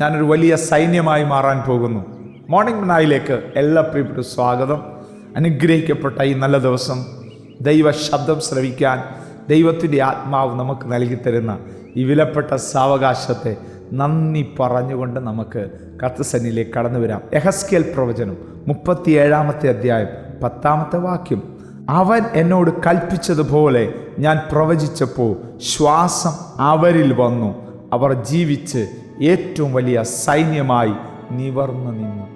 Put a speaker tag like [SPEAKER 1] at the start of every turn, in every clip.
[SPEAKER 1] ഞാനൊരു വലിയ സൈന്യമായി മാറാൻ പോകുന്നു. മോർണിംഗ് മനായിലേക്ക് എല്ലാ പ്രിയപ്പെട്ട സ്വാഗതം. അനുഗ്രഹിക്കപ്പെട്ട ഈ നല്ല ദിവസം ദൈവ ശബ്ദം ശ്രവിക്കാൻ ദൈവത്തിന്റെ ആത്മാവ് നമുക്ക് നൽകിത്തരുന്ന ഈ വിലപ്പെട്ട സാവകാശത്തെ നന്ദി പറഞ്ഞുകൊണ്ട് നമുക്ക് കത്തസന്നിലേക്ക് കടന്നു വരാം. എഹസ്കേൽ പ്രവചനം മുപ്പത്തിയേഴാമത്തെ അധ്യായം പത്താമത്തെ വാക്യം. അവൻ എന്നോട് കൽപ്പിച്ചതുപോലെ ഞാൻ പ്രവചിച്ചപ്പോൾ ശ്വാസം അവരിൽ വന്നു. അവർ ജീവിച്ച് ഏറ്റവും വലിയ സൈന്യമായി നിവർന്നു നിന്നു.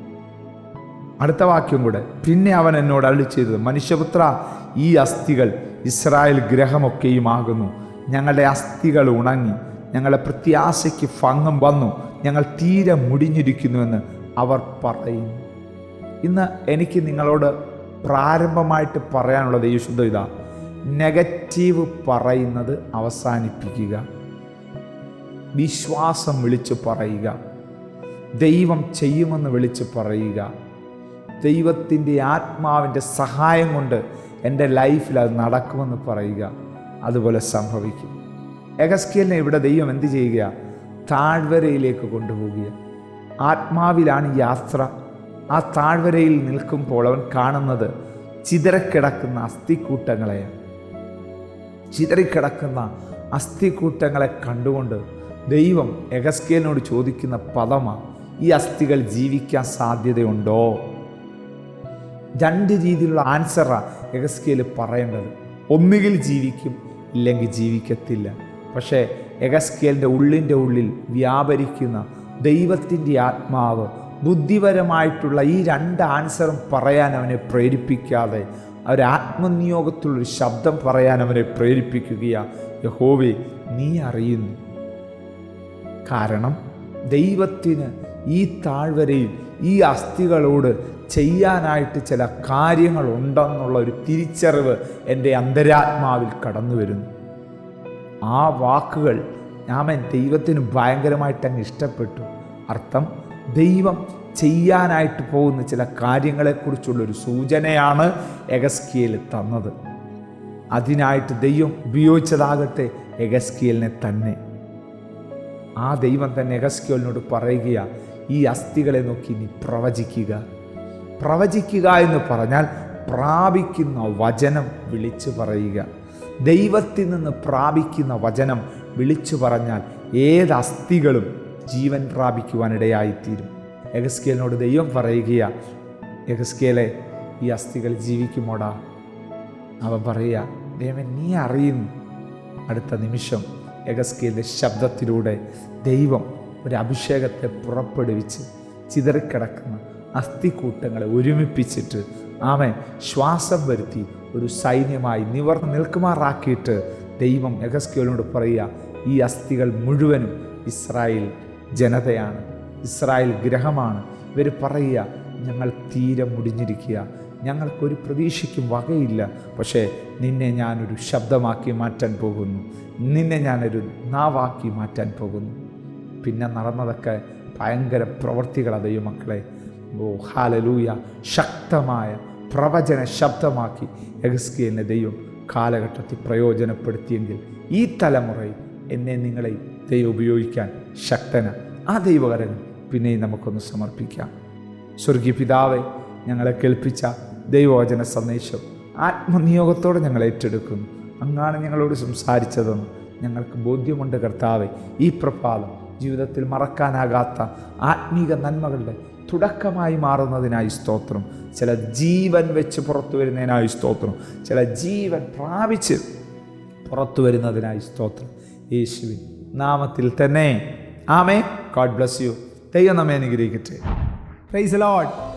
[SPEAKER 1] അടുത്ത വാക്യം കൂടെ. പിന്നെ അവൻ എന്നോട് അള്ളി ചെയ്തത് മനുഷ്യപുത്ര ഈ അസ്ഥികൾ ഇസ്രായേൽ ഗ്രഹമൊക്കെയും ആകുന്നു ഞങ്ങളുടെ അസ്ഥികൾ ഉണങ്ങി ഞങ്ങളുടെ പ്രത്യാശയ്ക്ക് ഭംഗം വന്നു ഞങ്ങൾ തീരെ മുടിഞ്ഞിരിക്കുന്നുവെന്ന് അവർ പറയുന്നു. ഇന്ന് എനിക്ക് നിങ്ങളോട് പ്രാരംഭമായിട്ട് പറയാനുള്ള ശുദ്ധ ഇതാ. നെഗറ്റീവ് പറയുന്നത് അവസാനിപ്പിക്കുക. വിശ്വാസം വിളിച്ചു പറയുക. ദൈവം ചെയ്യുമെന്ന് വിളിച്ചു പറയുക. ദൈവത്തിന്റെ ആത്മാവിന്റെ സഹായം കൊണ്ട് എന്റെ ലൈഫിൽ അത് നടക്കുമെന്ന് പറയുക. അതുപോലെ സംഭവിക്കും. എഗസ്കേലിനെ ഇവിടെ ദൈവം എന്ത് ചെയ്യുക താഴ്വരയിലേക്ക് കൊണ്ടുപോകുക ആത്മാവിലാണ് യാത്ര. ആ താഴ്വരയിൽ നിൽക്കുമ്പോൾ അവൻ കാണുന്നത് ചിതറക്കിടക്കുന്ന അസ്ഥിക്കൂട്ടങ്ങളെയാണ്. ചിതറിക്കിടക്കുന്ന അസ്ഥിക്കൂട്ടങ്ങളെ കണ്ടുകൊണ്ട് ദൈവം എഗസ്കേലിനോട് ചോദിക്കുന്ന പദമാണ് ഈ അസ്ഥികൾ ജീവിക്കാൻ സാധ്യതയുണ്ടോ? രണ്ട് രീതിയിലുള്ള ആൻസറാണ് എഗസ്കേൽ പറയേണ്ടത്. ഒന്നുകിൽ ജീവിക്കും ഇല്ലെങ്കിൽ ജീവിക്കത്തില്ല. പക്ഷേ എഗസ്കേലിന്റെ ഉള്ളിന്റെ ഉള്ളിൽ വ്യാപരിക്കുന്ന ദൈവത്തിന്റെ ആത്മാവ് ബുദ്ധിപരമായിട്ടുള്ള ഈ രണ്ട് ആൻസറും പറയാൻ അവനെ പ്രേരിപ്പിക്കാതെ ഒരു ആത്മനിയോഗത്തിലുള്ളൊരു ശബ്ദം പറയാൻ അവനെ പ്രേരിപ്പിക്കുകയാണ് യഹോവേ നീ അറിയുന്നു. കാരണം ദൈവത്തിന് ഈ താഴ്വരയിൽ ഈ അസ്ഥികളോട് ചെയ്യാനായിട്ട് ചില കാര്യങ്ങളുണ്ടെന്നുള്ള ഒരു തിരിച്ചറിവ് എന്റെ അന്തരാത്മാവിൽ കടന്നു വരുന്നു. ആ വാക്കുകൾ ഞാൻ ദൈവത്തിന് ഭയങ്കരമായിട്ട് അങ്ങ് ഇഷ്ടപ്പെട്ടു. അർത്ഥം ദൈവം ചെയ്യാനായിട്ട് പോകുന്ന ചില കാര്യങ്ങളെക്കുറിച്ചുള്ളൊരു സൂചനയാണ് എഗസ്കിയൽ തന്നത്. അതിനായിട്ട് ദൈവം ഉപയോഗിച്ചതാകട്ടെ എഗസ്കിയലിനെ തന്നെ. ആ ദൈവം തന്നെ എഗസ്കിയലിനോട് പറയുക ഈ അസ്ഥികളെ നോക്കി നീ പ്രവചിക്കുക. പ്രവചിക്കുക എന്ന് പറഞ്ഞാൽ പ്രാപിക്കുന്ന വചനം വിളിച്ചു പറയുക. ദൈവത്തിൽ നിന്ന് പ്രാപിക്കുന്ന വചനം വിളിച്ചു പറഞ്ഞാൽ ഏത് അസ്ഥികളും ജീവൻ പ്രാപിക്കുവാനിടയായിത്തീരും. എഗസ്കേലിനോട് ദൈവം പറയുകയാ എഗസ്കേലെ ഈ അസ്ഥികൾ ജീവിക്കുമോടാ? അവ പറയുക ദൈവം നീ അറിയുന്നു. അടുത്ത നിമിഷം എഗസ്കേലിന്റെ ശബ്ദത്തിലൂടെ ദൈവം ഒരു അഭിഷേകത്തെ പുറപ്പെടുവിച്ച് ചിതറിക്കിടക്കുന്ന അസ്ഥിക്കൂട്ടങ്ങളെ ഒരുമിപ്പിച്ചിട്ട് ആമൻ ശ്വാസം വരുത്തി ഒരു സൈന്യമായി നിവർന്ന് നിൽക്കുമാറാക്കിയിട്ട് ദൈവം എഗസ്കേലിനോട് പറയുക ഈ അസ്ഥികൾ മുഴുവനും ഇസ്രായേൽ ജനതയാണ് ഇസ്രായേൽ ഗ്രഹമാണ്. ഇവർ പറയുക ഞങ്ങൾ തീരെ മുടിഞ്ഞിരിക്കുക ഞങ്ങൾക്കൊരു പ്രതീക്ഷയ്ക്കും വകയില്ല. പക്ഷേ നിന്നെ ഞാനൊരു ശബ്ദമാക്കി മാറ്റാൻ പോകുന്നു. നിന്നെ ഞാനൊരു നാവാക്കി മാറ്റാൻ പോകുന്നു. പിന്നെ നടന്നതൊക്കെ ഭയങ്കര പ്രവർത്തികളാണ് ദൈവമക്കളെ. ഓ ഹാലലൂയ. ശക്തമായ പ്രവചന ശബ്ദമാക്കി എഗസ്കിയലിനെ ദൈവം കാലഘട്ടത്തിൽ പ്രയോജനപ്പെടുത്തിയെങ്കിൽ ഈ തലമുറയിൽ എന്നെ നിങ്ങളെ ദൈവം ഉപയോഗിക്കാൻ ശക്തന. ആ ദൈവകരങ്ങൾ പിന്നെയും നമുക്കൊന്ന് സമർപ്പിക്കാം. സ്വർഗീയ പിതാവെ ഞങ്ങളെ കേൾപ്പിച്ച ദൈവവചന സന്ദേശം ആത്മനിയോഗത്തോടെ ഞങ്ങൾ ഏറ്റെടുക്കുന്നു അങ്ങാണ് ഞങ്ങളോട് സംസാരിച്ചതെന്ന് ഞങ്ങൾക്ക് ബോധ്യമുണ്ട് കർത്താവെ. ഈ പ്രഭാതം ജീവിതത്തിൽ മറക്കാനാകാത്ത ആത്മീക നന്മകളുടെ തുടക്കമായി മാറുന്നതിനായി സ്തോത്രം. ചില ജീവൻ വെച്ച് പുറത്തു വരുന്നതിനായി സ്തോത്രം. ചില ജീവൻ പ്രാപിച്ച് പുറത്തു വരുന്നതിനായി സ്തോത്രം. യേശുവിൻ നാമത്തിൽ തന്നെ. ആമേ ഗോഡ് ബ്ലസ് യു ദൈവം നമ്മെ അനുഗ്രഹിക്കട്ടെ. Price load